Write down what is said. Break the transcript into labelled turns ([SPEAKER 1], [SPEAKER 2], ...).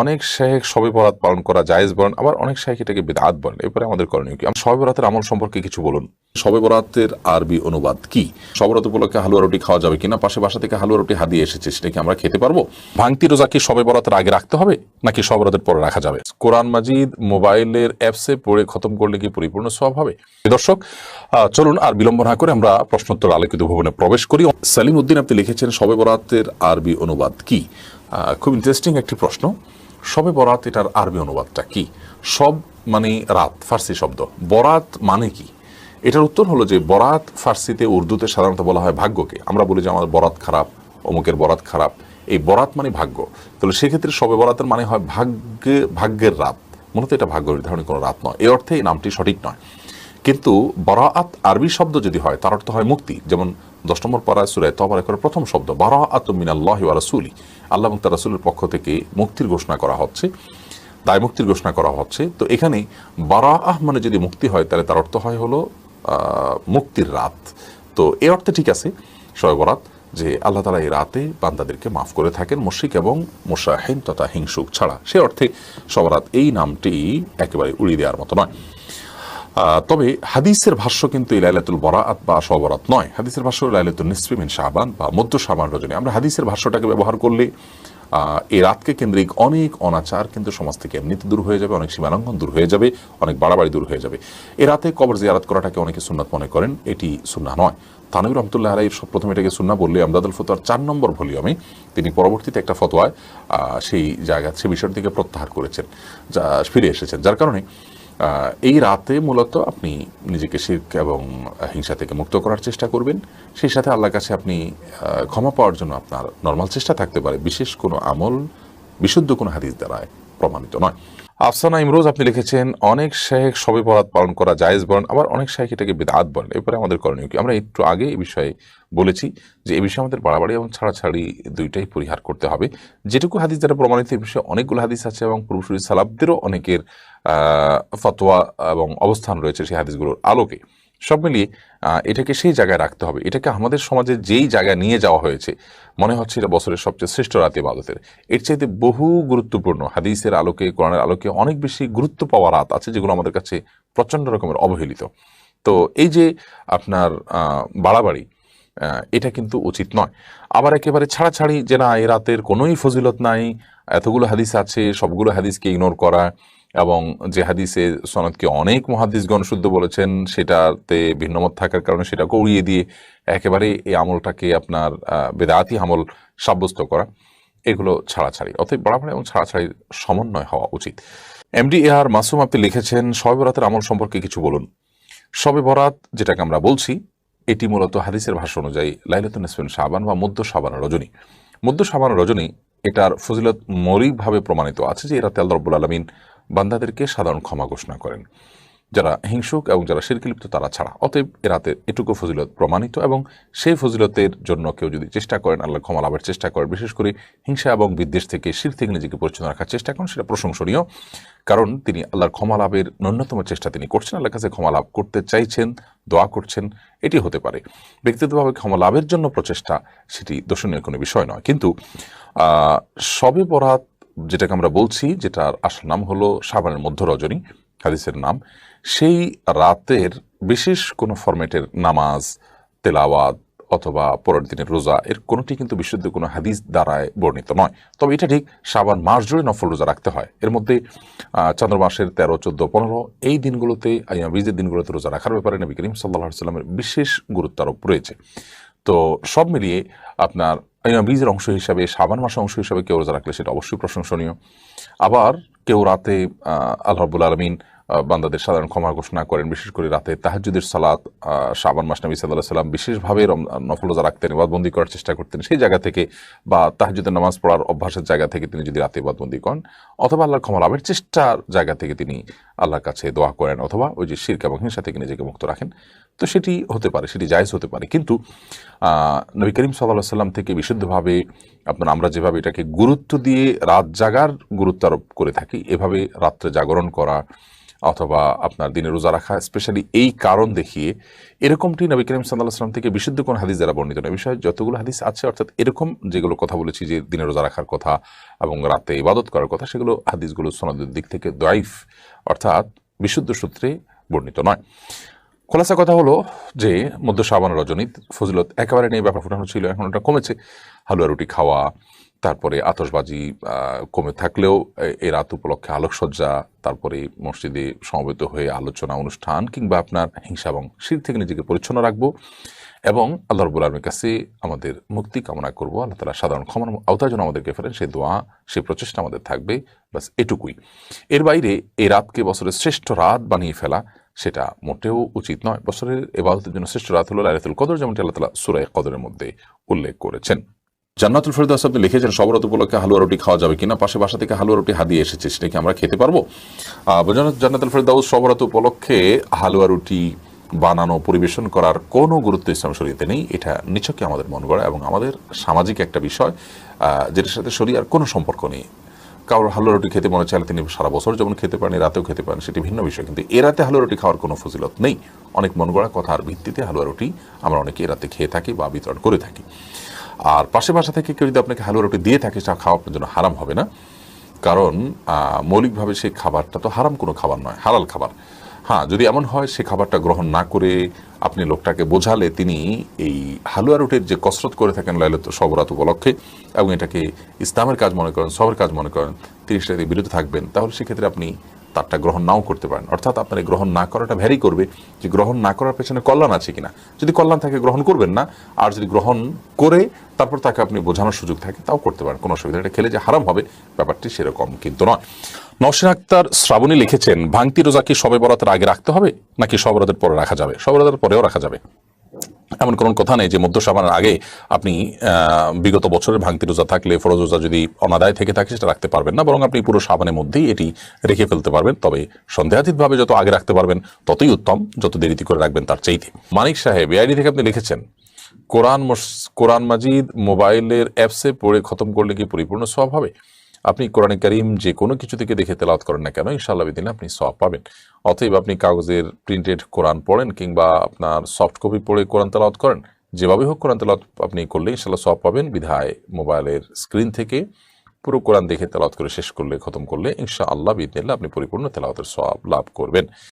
[SPEAKER 1] অনেক শেখ সবে বরাত পালন করা জায়েজ বলেন আবার অনেক শেখ এটাকে বেদাত বলেন। এরপরে আমাদের করণীয় কি? সবে বরাতের আমল সম্পর্কে কিছু বলুন। সবে বরাতের আরবি অনুবাদ কি? সবরাত উপলক্ষে হালুয়া রুটি খাওয়া যাবে কিনা? পাশে বাসা থেকে হালুয়া রুটি হাদিয়ে এসেছে সেটা কি আমরা খেতে পারব? ভাঙতি রোজা কি সবে বরাতের আগে রাখতে হবে নাকি সবে বরাতের পরে রাখা যাবে? কোরআন মাজিদ মোবাইলের অ্যাপসে পড়ে খতম করলে কি পরিপূর্ণ সব হবে? দর্শক আহ, চলুন আর বিলম্ব না করে আমরা প্রশ্নোত্তর আলোকিত ভবনে প্রবেশ করি। সালিম উদ্দিন আপনি লিখেছেন সবে বরাতের আরবি অনুবাদ কি? আহ, খুব ইন্টারেস্টিং একটি প্রশ্ন। সবে বরাত এটার আরবি অনুবাদটা কি? সব মানে রাত, ফার্সি শব্দ। বরাত মানে কি? এটার উত্তর হলো যে বরাত ফার্সিতে উর্দুতে সাধারণত বলা হয় ভাগ্যকে। আমরা বলি যে আমাদের বরাত খারাপ, অমুকের বরাত খারাপ। এই বরাত মানে ভাগ্য। তাহলে সেক্ষেত্রে সবে বরাতের মানে হয় ভাগ্যে, ভাগ্যের রাত। মূলত এটা ভাগ্য নির্ধারণের কোনো রাত নয়। এই অর্থে এই নামটি সঠিক নয়। কিন্তু বরাআত আরবি শব্দ যদি হয়, তার অর্থ হয় মুক্তি। যেমন দশ নম্বর পাড়ায় সুরায় তবার করে প্রথম শব্দ, বারাআত মিনাল্লাহ ওয়া রাসূলি। আল্লাহ এবং তার রাসূলের পক্ষ থেকে মুক্তির ঘোষণা করা হচ্ছে, দায় মুক্তির ঘোষণা করা হচ্ছে। তো এখানে বারা আহ মানে যদি মুক্তি হয়, তাহলে তার অর্থ হয় হলো মুক্তির রাত। তো এই অর্থে ঠিক আছে শবে বরাত, যে আল্লাহ তালা এই রাতে বান্দাদেরকে মাফ করে থাকেন মুশিক এবং মোশাহিন তথা হিংসুক ছাড়া। সে অর্থে সবরাত এই নামটি একেবারে উড়িয়ে দেওয়ার মতো নয়। তবে হাদিসের ভাষ্য কিন্তু লাইলাতুল বরাআত বা সবরাত নয়। হাদিসের ভাষ্য লাইলাতুল নিসফি মিন শাবান বা মধ্য শাবান রজনী। আমরা হাদিসের ভাষ্যটাকে ব্যবহার করলে এই রাতকে কেন্দ্রিক অনেক অনাচার কিন্তু সমাজ থেকে এমনিতে দূর হয়ে যাবে, অনেক সীমালঙ্ঘন দূর হয়ে যাবে, অনেক বাড়াবাড়ি দূর হয়ে যাবে। এ রাতে কবর জিয়ারাত করাটাকে অনেকে সুন্নাত মনে করেন, এটি সুন্না নয়। তানবির রহমতুল্লাহ আলাই সব প্রথমে এটাকে সুন্না বললে, আমদাদুল ফতোয়ার চার নম্বর ভলিউমে তিনি পরবর্তীতে একটা ফতোয়ায় সেই জায়গা, সে বিষয়টির দিকে প্রত্যাহার করেছেন, যা ফিরে এসেছেন। যার কারণে এই রাতে মূলত আপনি নিজেকে শির্ক এবং হিংসা থেকে মুক্ত করার চেষ্টা করবেন। সেই সাথে আল্লাহর কাছে আপনি ক্ষমা পাওয়ার জন্য আপনার নর্মাল চেষ্টা থাকতে পারে। বিশেষ কোনো আমল, বিশুদ্ধ কোনো হাদিস দ্বারায় প্রমাণিত নয়। আফসানা ইমরোজ, আপনি লিখেছেন, অনেক শেখ সবে বরাত পালন করা জায়েজ বলেন, আবার অনেক শেখ এটাকে বেদাত বলেন। এরপরে আমাদের করণীয় কি? আমরা একটু আগে এই বিষয়ে বলেছি যে, এ বিষয়ে আমাদের বাড়াবাড়ি এবং ছাড়াছাড়ি দুইটাই পরিহার করতে হবে। যেটুকু হাদিস দ্বারা প্রমাণিত এই বিষয়ে অনেকগুলো হাদিস আছে এবং পূর্বসূরি সালাবদেরও অনেকের ফতোয়া এবং অবস্থান রয়েছে সেই হাদিসগুলোর আলোকে। সব মিলিয়ে এটাকে সেই জায়গায় রাখতে হবে। এটাকে আমাদের সমাজে যেই জায়গায় নিয়ে যাওয়া হয়েছে, মনে হচ্ছে এটা বছরের সবচেয়ে শ্রেষ্ঠ রাতে বাদতের এর চাইতে বহু গুরুত্বপূর্ণ, হাদিসের আলোকে, কোরআনের আলোকে অনেক বেশি গুরুত্ব পাওয়া রাত আছে যেগুলো আমাদের কাছে প্রচণ্ড রকমের অবহেলিত। তো এই যে আপনার বাড়াবাড়ি এটা কিন্তু উচিত নয়। আবার একেবারে ছাড়াছাড়ি যে না, এ রাতের কোনোই ফজিলত নাই, এতগুলো হাদিস আছে, সবগুলো হাদিসকে ইগনোর করা এবং যে হাদিসে সনদকে অনেক মহাদিসগণ শুদ্ধ বলেছেন, সেটাতে ভিন্নমত থাকার কারণে সেটাকে উড়িয়ে দিয়ে একেবারে এই আমলটাকে আপনার বেদাতি আমল সাব্যস্ত করা, এগুলো ছাড়াছাড়ি। অতএব বাড়াবাড়ি এবং ছাড়াছাড়ির সমন্বয় হওয়া উচিত। এমডি এ আর মাসুম আপনি লিখেছেন শবে বরাতের আমল সম্পর্কে কিছু বলুন। শবে বরাত, যেটাকে আমরা বলছি, এটি মূলত হাদিসের ভাষ্য অনুযায়ী লাইলাতুন নিসফিন শাবান বা মধ্য শাবান রজনী। মধ্য শাবান রজনী, এটার ফজিলত মৌলিকভাবে প্রমাণিত আছে যে এরাতে আল্লাহ রব্বুল আলমিন বান্দাদেরকে সাধারণ ক্ষমা ঘোষণা করেন। যারা হিংসুক এবং যারা শিরকিলিপ্ত তারা ছাড়া। অতএব এরাতে এটুকু ফজিলত প্রমাণিত এবং সেই ফজিলতের জন্য কেউ যদি চেষ্টা করেন, আল্লাহ ক্ষমা লাভের চেষ্টা করেন, বিশেষ করে হিংসা এবং বিদ্বেষ থেকে, শির থেকে নিজেকে পরিচ্ছন্ন রাখার চেষ্টা করেন, সেটা প্রশংসনীয়। কারণ তিনি আল্লাহর ক্ষমা লাভের ন্যূনতম চেষ্টা তিনি করছেন, আল্লাহর কাছে ক্ষমা লাভ করতে চাইছেন, দোয়া করছেন, এটি হতে পারে। ব্যক্তিগতভাবে ক্ষমা লাভের জন্য প্রচেষ্টা, সেটি দর্শনীয় কোনো বিষয় নয়। কিন্তু সবে বরাত যেটাকে আমরা বলছি, যেটার আসল নাম হলো সাবানের মধ্য রজনী, হাদিসের নাম। সেই রাতের বিশেষ কোনো ফরম্যাটের নামাজ, তেলাওয়াত অথবা পরের দিনের রোজা, এর কোনোটি কিন্তু বিশুদ্ধ কোনো হাদিস দ্বারায় বর্ণিত নয়। তবে এটা ঠিক সাবান মাস জুড়ে নফল রোজা রাখতে হয়। এর মধ্যে চন্দ্র মাসের তেরো, চোদ্দ, পনেরো, এই দিনগুলোতে, আইয়া বীজের দিনগুলোতে রোজা রাখার ব্যাপারে নবী করিম সাল্লাহ সাল্লামের বিশেষ গুরুত্ব আরোপ রয়েছে। তো সব মিলিয়ে আপনার ব্রিজের অংশ হিসাবে, সাবান মাসের অংশ হিসাবে কেউ রোজা রাখলে সেটা অবশ্যই প্রশংসনীয়। আবার কেউ রাতে আল্লাহবুল আল্লাহ আলমিন বান্দাদের সাধারণ ক্ষমা ঘোষণা করেন, বিশেষ করে রাতে তাহাজুদের সালাত শাবান মাস নবী সাল্লাহ সাল্লাম বিশেষভাবে নফল রোজা রাখতেন ইবাদবন্দি করার চেষ্টা করতেন। সেই জায়গা থেকে বা তাহাজুদের নামাজ পড়ার অভ্যাসের জায়গা থেকে তিনি যদি রাতে ইবাদবন্দি করেন, অথবা আল্লাহর ক্ষমা লাভের চেষ্টার জায়গা থেকে তিনি আল্লাহর কাছে দোয়া করেন, অথবা ওই যে শির্ক এবং হিংসা থেকে নিজেকে মুক্ত রাখেন। তো সেটি হতে পারে, সেটি জায়েজ হতে পারে। কিন্তু নবী করিম সাল্লাহ সাল্লাম থেকে বিশুদ্ধভাবে আপনার আমরা যেভাবে এটাকে গুরুত্ব দিয়ে রাত জাগার গুরুত্ব আরোপ করে থাকি, এভাবে রাত্রে জাগরণ করা অথবা আপনার দিনে রোজা রাখা স্পেশালি এই কারণ দেখিয়ে এরকমটি নবী করিম সাল্লাহ সাল্লাম থেকে বিশুদ্ধ কোন হাদিস দ্বারা বর্ণিত না বিষয়ে যতগুলো হাদিস আছে, অর্থাৎ এরকম যেগুলো কথা বলেছি যে দিনে রোজা রাখার কথা এবং রাতে ইবাদত করার কথা, সেগুলো হাদিসগুলো সনদের দিক থেকে দয়াইফ অর্থাৎ বিশুদ্ধ সূত্রে বর্ণিত নয়। খোলাসা কথা হলো যে, মধ্য সাবান রজনী ফজিলত একেবারে নেই, ব্যাপার ফুটানো ছিল, এখন ওটা কমেছে। হালুয়া রুটি খাওয়া, তারপরে আতসবাজি কমে থাকলেও এ- রাত উপলক্ষে আলোকসজ্জা, তারপরে মসজিদে সমবেত হয়ে আলোচনা অনুষ্ঠান কিংবা আপনার হিংসা এবং শির থেকে নিজেকে পরিচ্ছন্ন রাখব এবং আল্লাহ রবুল আলমীর কাছে আমাদের মুক্তি কামনা করব। আল্লাহ তালা সাধারণ ক্ষমার আওতায় যেন আমাদেরকে ফেরেন সেই দোয়া, সে প্রচেষ্টা আমাদের থাকবে বাস এটুকুই। এর বাইরে এই রাতকে বছরের শ্রেষ্ঠ রাত বানিয়ে ফেলা সেটা মোটেও উচিত নয়। বছরের এবাদতের জন্য শ্রেষ্ঠ রাত হলো লাইলাতুল কদর, যেমনটি আল্লাহ তালা সুরায় কদরের মধ্যে উল্লেখ করেছেন। জান্নাতুল ফেরদাস আপনি লিখেছেন সবরত উপলক্ষে হালুয়া রুটি খাওয়া যাবে কিনা? পাশে বাসা থেকে হালুয়া রুটি হাদিয়ে এসেছে, সেটা কি আমরা খেতে পারব? জান্নাতুল ফেরদাউস সবরত উপলক্ষে হালুয়া রুটি বানানো, পরিবেশন করার কোনো গুরুত্ব ইসলাম শরীয়তে নেই। এটা নিছকই আমাদের মন গড়া এবং আমাদের সামাজিক একটা বিষয় যেটার সাথে শরীর কোনো সম্পর্ক নেই। কারোর হালুয়া রুটি খেতে মনে চাইলে তিনি সারা বছর যেমন খেতে পারেন রাতেও খেতে পারেন, সেটি ভিন্ন বিষয়। কিন্তু এ রাতে হালুয়া রুটি খাওয়ার কোনো ফজিলত নেই। অনেক মন গড়া কথার ভিত্তিতে হালুয়া রুটি আমরা অনেকে এ রাতে খেয়ে থাকি বা বিতরণ করে থাকি। আর পাশে বাসা থেকে কেউ যদি আপনাকে হালুয়া রুটি দিয়ে থাকে, সেটা খাওয়া আপনার জন্য হারাম হবে না। কারণ মৌলিকভাবে সেই খাবারটা তো হারাম কোনো খাবার নয়, হালাল খাবার। হ্যাঁ যদি এমন হয়, সে খাবারটা গ্রহণ না করে আপনি লোকটাকে বোঝালে তিনি এই হালুয়া রুটের যে কসরত করে থাকেন লাইলত সবরাত উপলক্ষে এবং এটাকে ইসলামের কাজ মনে করেন, সবের কাজ মনে করেন তিনি সেটাতে বিরত থাকবেন, তাহলে সেক্ষেত্রে আপনি তারটা গ্রহণ নাও করতে পারেন। অর্থাৎ আপনার এই গ্রহণ না করাটা ভ্যারি করবে যে গ্রহণ না করার পেছনে কল্যাণ আছে কিনা। যদি কল্যাণ থাকে, গ্রহণ করবেন না। আর যদি গ্রহণ করে তারপর তাকে আপনি বোঝানোর সুযোগ থাকে, তাও করতে পারেন, কোনো অসুবিধা। এটা খেলে যে হারাম হবে, ব্যাপারটি সেরকম কিন্তু নয়। নওশিন আক্তার শ্রাবণী লিখেছেন, ভাঙতি রোজা কি সবে বরাতের আগে রাখতে হবে, নাকি সবে বরাতের পরে রাখা যাবে? সবে বরাতের পরেও রাখা যাবে। এমন কোনো কথা নেই যে মধ্য সাবানের আগে আপনি বিগত বছরের ভাঙতি রোজা থাকলে, ফরজ রোজা যদি অনাদায় থেকে থাকে, সেটা রাখতে পারবেন না, বরং আপনি পুরো সাবানের মধ্যেই এটি রেখে ফেলতে পারবেন। তবে সন্দেহাতীতভাবে যত আগে রাখতে পারবেন, ততই উত্তম, যত দেরিতে করে রাখবেন, তার চাইতে। মানিক সাহেব, এআইডি থেকে আপনি লিখেছেন, কোরআন কোরআন মাজিদ মোবাইলের অ্যাপসে পড়ে খতম করলে কি পরিপূর্ণ সব হবে? আপনি কোরআনে করিম যে কোনো কিছু থেকে দেখে তেলাত করেন না কেন, ইনশাআল্লাহ দিনে আপনি সব পাবেন। অতএব আপনি কাগজের প্রিন্টেড কোরআন পড়েন কিংবা আপনার সফট কপি পড়ে কোরআন তেলাওয়াত করেন যেভাবে হোক কোরআন তেলাওত আপনি করলে ইনশাল্লাহ সব পাবেন। বিধায় মোবাইলের স্ক্রিন থেকে পুরো কোরআন দেখে তেলাওত করে শেষ করলে, খতম করলে ইনশাআল্লাহ বিদিনিল্লাহ আপনি পরিপূর্ণ তেলাওয়াতের সব লাভ করবেন।